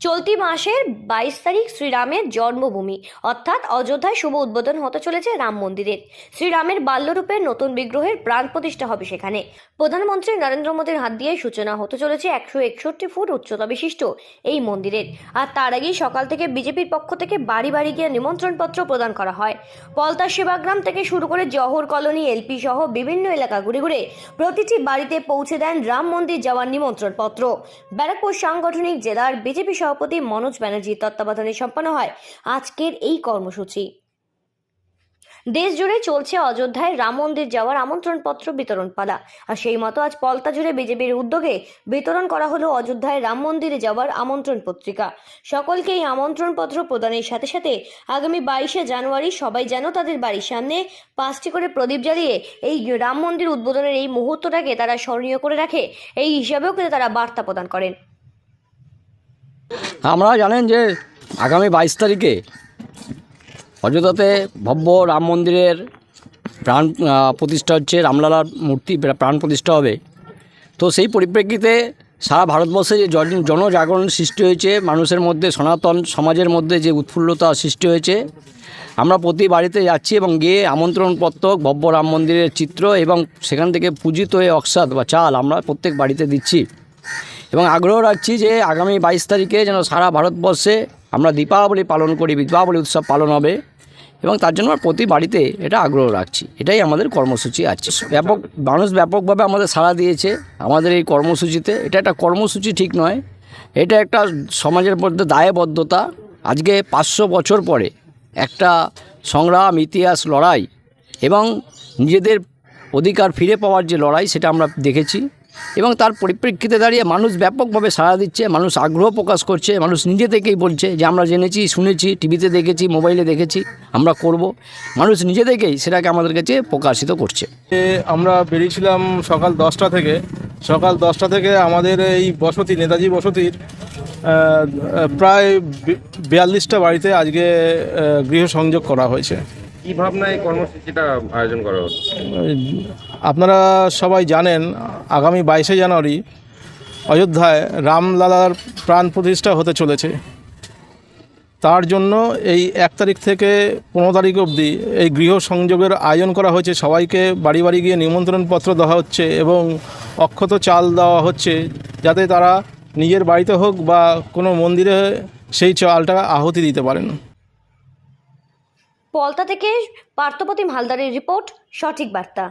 চলতি মাসের বাইশ তারিখ শ্রীরামের জন্মভূমি, অর্থাৎ অযোধ্যায় শুভ উদ্বোধন হতে চলেছে রাম মন্দিরের। শ্রীরামের বাল্যরূপের নতুন বিগ্রহের প্রাণ প্রতিষ্ঠা হবে সেখানে। প্রধানমন্ত্রী নরেন্দ্র মোদীর হাত দিয়ে সূচনা হতে চলেছে একশো একষট্টি ফুট উচ্চতা বিশিষ্ট এই মন্দিরের। আর তার আগেই সকাল থেকে বিজেপির পক্ষ থেকে বাড়ি বাড়ি গিয়ে নিমন্ত্রণপত্র প্রদান করা হয়। পলতা সেবাগ্রাম থেকে শুরু করে জহর কলোনি, এলপি সহ বিভিন্ন এলাকা ঘুরে ঘুরে প্রতিটি বাড়িতে পৌঁছে দেন রাম মন্দির যাওয়ার নিমন্ত্রণপত্র। ব্যারাকপুর সাংগঠনিক জেলার বিজেপি সভাপতি মনোজ ব্যানার্জির তত্ত্বাবধানে সম্পন্ন হয়। আজকের এই কর্মসূচি। দেশ জুড়ে চলছে অযোধ্যায় রাম মন্দির যাওয়ার আমন্ত্রণপত্র বিতরণ পালা। আর সেই মতো আজ পলতা জুড়ে বিজেপির উদ্যোগে বিতরণ করা হলো অযোধ্যায় রাম মন্দিরে যাওয়ার আমন্ত্রণ পত্রিকা। সকলকে এই আমন্ত্রণপত্র প্রদানের সাথে সাথে আগামী বাইশে জানুয়ারি সবাই যেন তাদের বাড়ির সামনে পাঁচটি করে প্রদীপ জ্বালিয়ে এই রাম মন্দির উদ্বোধনের এই মুহূর্তটাকে তারা স্মরণীয় করে রাখে। এই হিসাবেও কিন্তু তারা বার্তা প্রদান করেন। আমরা জানেন যে আগামী বাইশ তারিখে অযোধ্যাতে ভব্য রাম মন্দিরের প্রাণ প্রতিষ্ঠা হচ্ছে, রামলালার মূর্তি প্রাণ প্রতিষ্ঠা হবে। তো সেই পরিপ্রেক্ষিতে সারা ভারতবর্ষে যে জনজাগরণ সৃষ্টি হয়েছে, মানুষের মধ্যে, সনাতন সমাজের মধ্যে যে উৎফুল্লতা সৃষ্টি হয়েছে, আমরা প্রতি বাড়িতে যাচ্ছি এবং গিয়ে আমন্ত্রণপত্র ভব্য রাম মন্দিরের চিত্র এবং সেখান থেকে পূজিত হয়ে অক্সাদ বা চাল আমরা প্রত্যেক বাড়িতে দিচ্ছি। এবং আগ্রহ রাখছি যে আগামী বাইশ তারিখে যেন সারা ভারতবর্ষে আমরা দীপাবলি পালন করি দীপাবলি উৎসব পালন হবে এবং তার জন্য প্রতি বাড়িতে এটা আগ্রহ রাখছি। এটাই আমাদের কর্মসূচি আছে। ব্যাপক, মানুষ ব্যাপকভাবে আমাদের সাড়া দিয়েছে আমাদের এই কর্মসূচিতে। এটা একটা কর্মসূচি ঠিক নয়, এটা একটা সমাজের মধ্যে দায়বদ্ধতা। আজকে পাঁচশো বছর পরে একটা সংগ্রাম, ইতিহাস, লড়াই এবং নিজেদের অধিকার ফিরে পাওয়ার যে লড়াই, সেটা আমরা দেখেছি। এবং তার পরিপ্রেক্ষিতে দাঁড়িয়ে মানুষ ব্যাপকভাবে সাড়া দিচ্ছে, মানুষ আগ্রহ প্রকাশ করছে, মানুষ নিজে থেকেই বলছে যে আমরা জেনেছি, শুনেছি, টিভিতে দেখেছি, মোবাইলে দেখেছি, আমরা করব। মানুষ নিজে থেকেই সেটাকে আমাদের কাছে প্রকাশিত করছে। আমরা বেরিয়েছিলাম সকাল দশটা থেকে। সকাল দশটা থেকে আমাদের এই বসতি, নেতাজি বসতির প্রায় বিয়াল্লিশটা বাড়িতে আজকে গৃহ সংযোগ করা হয়েছে। কি কর্মসূচিটা আয়োজন করা আপনারা সবাই জানেন, আগামী বাইশে জানুয়ারি অযোধ্যায় রামলালার প্রাণ প্রতিষ্ঠা হতে চলেছে। তার জন্য এই এক তারিখ থেকে পনেরো তারিখ অবধি এই গৃহ সংযোগের আয়োজন করা হয়েছে। সবাইকে বাড়ি বাড়ি গিয়ে নিমন্ত্রণপত্র দেওয়া হচ্ছে এবং অক্ষত চাল দেওয়া হচ্ছে যাতে তারা নিজের বাড়িতে হোক বা কোনো মন্দিরে সেই চালটা আহতি দিতে পারেন। পলতা থেকে পার্থপ্রতিম হালদারের রিপোর্ট সঠিক বার্তা।